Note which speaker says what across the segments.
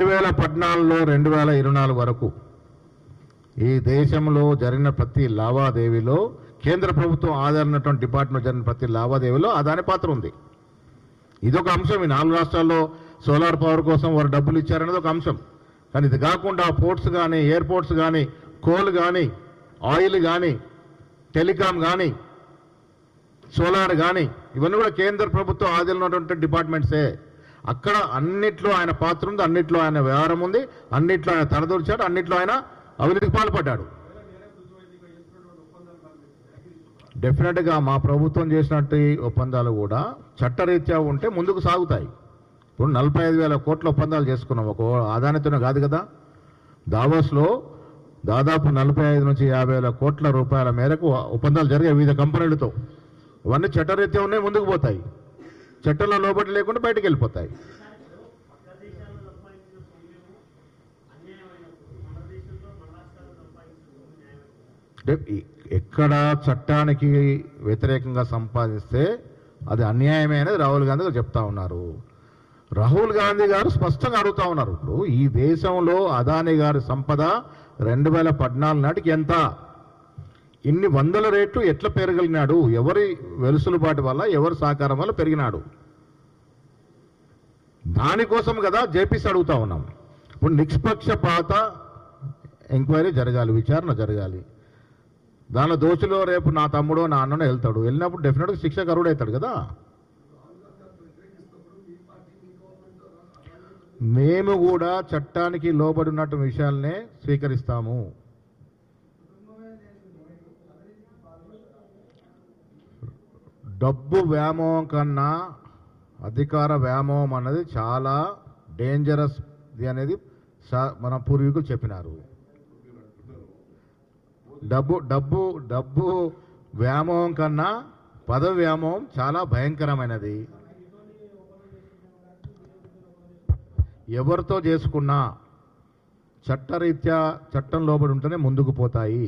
Speaker 1: రెండు వేల పద్నాలుగులో రెండు వేల ఇరవై నాలుగు వరకు ఈ దేశంలో జరిగిన ప్రతి లావాదేవీలో కేంద్ర ప్రభుత్వం ఆధారినటువంటి డిపార్ట్మెంట్ జరిగిన ప్రతి లావాదేవీలో అదాని పాత్ర ఉంది. ఇదొక అంశం. ఈ నాలుగు రాష్ట్రాల్లో సోలార్ పవర్ కోసం వారు డబ్బులు ఇచ్చారనేది ఒక అంశం. కానీ ఇది కాకుండా పోర్ట్స్ కానీ ఎయిర్పోర్ట్స్ కానీ కోల్ కానీ ఆయిల్ కానీ టెలికాం కానీ సోలార్ కానీ ఇవన్నీ కూడా కేంద్ర ప్రభుత్వం ఆదిలినటువంటి డిపార్ట్మెంట్సే. అక్కడ అన్నిట్లో ఆయన పాత్ర ఉంది అన్నిట్లో ఆయన వ్యవహారం ఉంది అన్నిట్లో ఆయన తలదూర్చాడు అన్నిట్లో ఆయన అవినీతికి పాల్పడ్డాడు. డెఫినెట్గా మా ప్రభుత్వం చేసినట్టు ఒప్పందాలు కూడా చట్టరీత్యా ఉంటే ముందుకు సాగుతాయి. ఇప్పుడు నలభై ఐదు వేల కోట్ల ఒప్పందాలు చేసుకున్నాం ఒక ఆదానితోనే కాదు కదా. దావోస్లో దాదాపు నలభై ఐదు నుంచి యాభై వేల కోట్ల రూపాయల మేరకు ఒప్పందాలు జరిగాయి వివిధ కంపెనీలతో. ఇవన్నీ చట్టరీత్యా ఉన్నాయి ముందుకు పోతాయి. చట్టంలో లోబడి లేకుండా బయటకు వెళ్ళిపోతాయి. ఎక్కడ చట్టానికి వ్యతిరేకంగా సంపాదిస్తే అది అన్యాయమే అనేది రాహుల్ గాంధీ గారు చెప్తా ఉన్నారు. రాహుల్ గాంధీ గారు స్పష్టంగా అడుగుతా ఉన్నారు. ఇప్పుడు ఈ దేశంలో అదాని గారి సంపద రెండు వేల పద్నాలుగు నాటికి ఎంత? ఇన్ని వందల రేట్లు ఎట్లా పెరగలిగినాడు ఎవరి వెలుసులుబాటు వల్ల ఎవరి సహకారం వల్ల పెరిగినాడు? దానికోసం కదా జేపీసీ అడుగుతా ఉన్నాం. ఇప్పుడు నిష్పక్షపాత ఎంక్వైరీ జరగాలి విచారణ జరగాలి. దాని దోషులో రేపు నా తమ్ముడో నా అన్ననో వెళ్తాడు. వెళ్ళినప్పుడు డెఫినెట్గా శిక్ష అవుతాడు కదా. మేము కూడా చట్టానికి లోబడి ఉన్నట్టు విషయాలనే స్వీకరిస్తాము. డబ్బు వ్యామోహం కన్నా అధికార వ్యామోహం అన్నది చాలా డేంజరస్ అనేది మన పూర్వీకులు చెప్పినారు. డబ్బు డబ్బు డబ్బు వ్యామోహం కన్నా పదవి వ్యామోహం చాలా భయంకరమైనది. ఎవరితో చేసుకున్నా చట్టరీత్యా చట్టం లోబడి ఉంటేనే ముందుకు పోతాయి.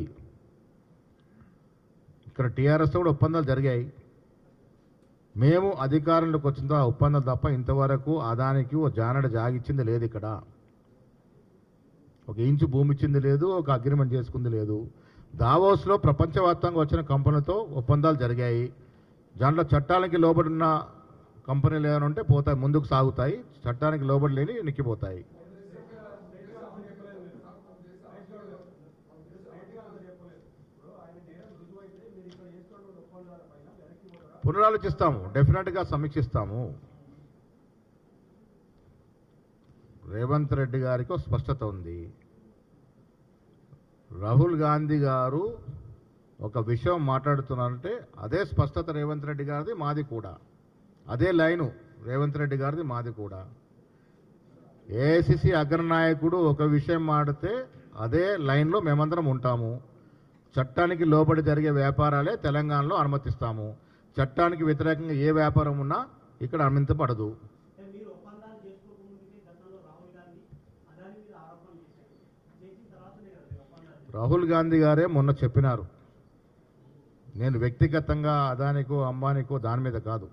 Speaker 1: ఇక్కడ టీఆర్ఎస్తో కూడా ఒప్పందాలు జరిగాయి. మేము అధికారంలోకి వచ్చిన తర్వాత ఒప్పందం తప్ప ఇంతవరకు అదానికి ఓ జానడ జాగిచ్చింది లేదు ఇక్కడ. ఒక ఇంచు భూమి ఇచ్చింది లేదు ఒక అగ్రిమెంట్ చేసుకుంది లేదు. దావోస్లో ప్రపంచవ్యాప్తంగా వచ్చిన కంపెనీలతో ఒప్పందాలు జరిగాయి. దాంట్లో చట్టాలకి లోబడి ఉన్న కంపెనీలు ఏమైనా ఉంటే పోతాయి ముందుకు సాగుతాయి. చట్టానికి లోబడి లేని నిక్కిపోతాయి. పునరాలోచిస్తాము డెఫినెట్గా సమీక్షిస్తాము. రేవంత్ రెడ్డి గారికి స్పష్టత ఉంది. రాహుల్ గాంధీ గారు ఒక విషయం మాట్లాడుతున్నారంటే అదే స్పష్టత రేవంత్ రెడ్డి గారిది మాది కూడా. అదే లైను రేవంత్ రెడ్డి గారిది మాది కూడా. ఏఐసిసి అగ్రనాయకుడు ఒక విషయం మాడితే అదే లైన్లో మేమందరం ఉంటాము. చట్టానికి లోబడి జరిగే వ్యాపారాలే తెలంగాణలో అనుమతిస్తాము. చట్టానికి వ్యతిరేకంగా ఏ వ్యాపారం ఉన్నా ఇక్కడ అనుమతించబడదు.
Speaker 2: రాహుల్ గాంధీ
Speaker 1: గారే మొన్న చెప్పినారు. నేను వ్యక్తిగతంగా అదానికో అంబానికో దాని మీద కాదు.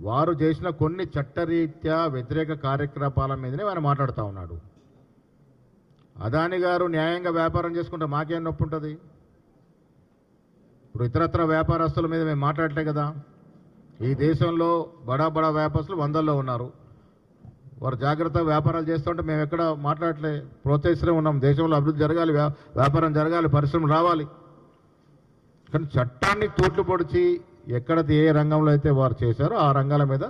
Speaker 1: వారు చేసిన కొన్ని చట్టరీత్యా వ్యతిరేక కార్యకలాపాల మీదనే ఆయన మాట్లాడుతూ ఉన్నాడు. అదాని గారు న్యాయంగా వ్యాపారం చేసుకుంటే మాకేం నొప్పి ఉంటుంది ఇప్పుడు ఇతరత్ర వ్యాపారస్తుల మీద మేము మాట్లాడలే కదా. ఈ దేశంలో బడా బడా వ్యాపారస్తులు వందల్లో ఉన్నారు. వారు జాగ్రత్తగా వ్యాపారాలు చేస్తుంటే మేము ఎక్కడ మాట్లాడలే. ప్రోత్సహిస్తూనే ఉన్నాం. దేశంలో అభివృద్ధి జరగాలి వ్యా- వ్యాపారం జరగాలి పరిశ్రమలు రావాలి. కానీ చట్టాన్ని తూట్లు పొడిచి ఎక్కడ ఏ రంగంలో అయితే వారు చేశారో ఆ రంగాల మీద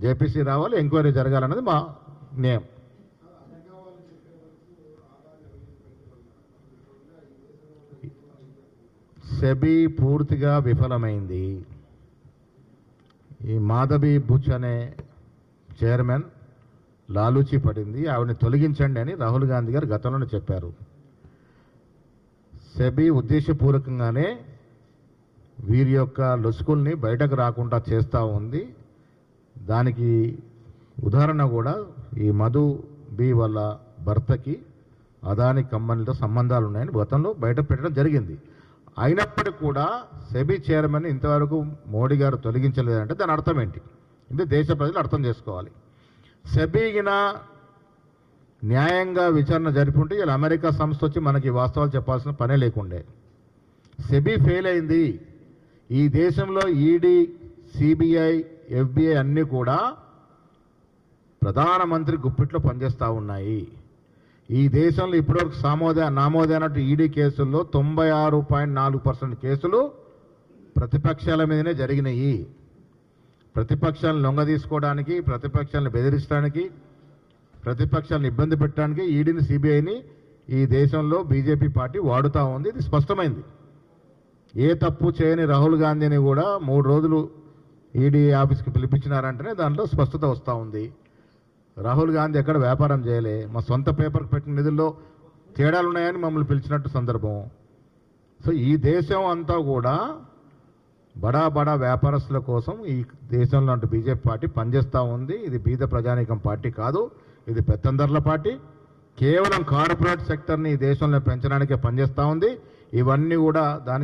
Speaker 1: జేపీసీ రావాలి ఎంక్వైరీ జరగాలన్నది మా నియమం. సెబీ పూర్తిగా విఫలమైంది. ఈ మాధవి బుచ్ అనే చైర్మన్ లాలూచి పడింది. ఆవిడని తొలగించండి అని రాహుల్ గాంధీ గారు గతంలోనే చెప్పారు. సెబీ ఉద్దేశపూర్వకంగానే వీరి యొక్క లొసుకుల్ని బయటకు రాకుండా చేస్తూ ఉంది. దానికి ఉదాహరణ కూడా ఈ మధు బి వాళ్ళ భర్తకి అదాని కంపెనీలతో సంబంధాలు ఉన్నాయని గతంలో బయట పెట్టడం జరిగింది. అయినప్పటికీ కూడా సెబీ చైర్మన్ ఇంతవరకు మోడీ గారు తొలగించలేదంటే దాని అర్థం ఏంటి? ఇది దేశ ప్రజలు అర్థం చేసుకోవాలి. సెబీగిన న్యాయంగా విచారణ జరిపి ఇలా అమెరికా సంస్థ వచ్చి మనకి వాస్తవాలు చెప్పాల్సిన పనే లేకుండే. సెబీ ఫెయిల్ అయింది. ఈ దేశంలో ఈడీ సిబిఐ ఎఫ్బిఐ అన్నీ కూడా ప్రధానమంత్రి గుప్పిట్లో పనిచేస్తూ ఉన్నాయి. ఈ దేశంలో ఇప్పటివరకు సామోద నామోదైనట్టు ఈడీ కేసుల్లో తొంభై ఆరు పాయింట్ నాలుగు పర్సెంట్ కేసులు ప్రతిపక్షాల మీదనే జరిగినాయి. ప్రతిపక్షాలను లొంగదీసుకోవడానికి ప్రతిపక్షాలను బెదిరించడానికి ప్రతిపక్షాలను ఇబ్బంది పెట్టడానికి ఈడీని సిబిఐని ఈ దేశంలో బీజేపీ పార్టీ వాడుతూ ఉంది. ఇది స్పష్టమైంది. ఏ తప్పు చేయని రాహుల్ గాంధీని కూడా మూడు రోజులు ఈడీ ఆఫీస్కి పిలిపించినారంటేనే దాంట్లో స్పష్టత వస్తూ ఉంది. రాహుల్ గాంధీ ఎక్కడ వ్యాపారం చేయలే? మా సొంత పేపర్కి పెట్టిన నిధుల్లో తేడాలు ఉన్నాయని మమ్మల్ని పిలిచినట్టు సందర్భం. సో ఈ దేశం అంతా కూడా బడా బడా వ్యాపారస్తుల కోసం ఈ దేశంలో అంటే బీజేపీ పార్టీ పనిచేస్తూ ఉంది. ఇది బీద ప్రజానీకం పార్టీ కాదు ఇది పెత్తందర్ల పార్టీ. కేవలం కార్పొరేట్ సెక్టర్ని ఈ దేశంలో పెంచడానికే పనిచేస్తూ ఉంది. ఇవన్నీ కూడా దానికి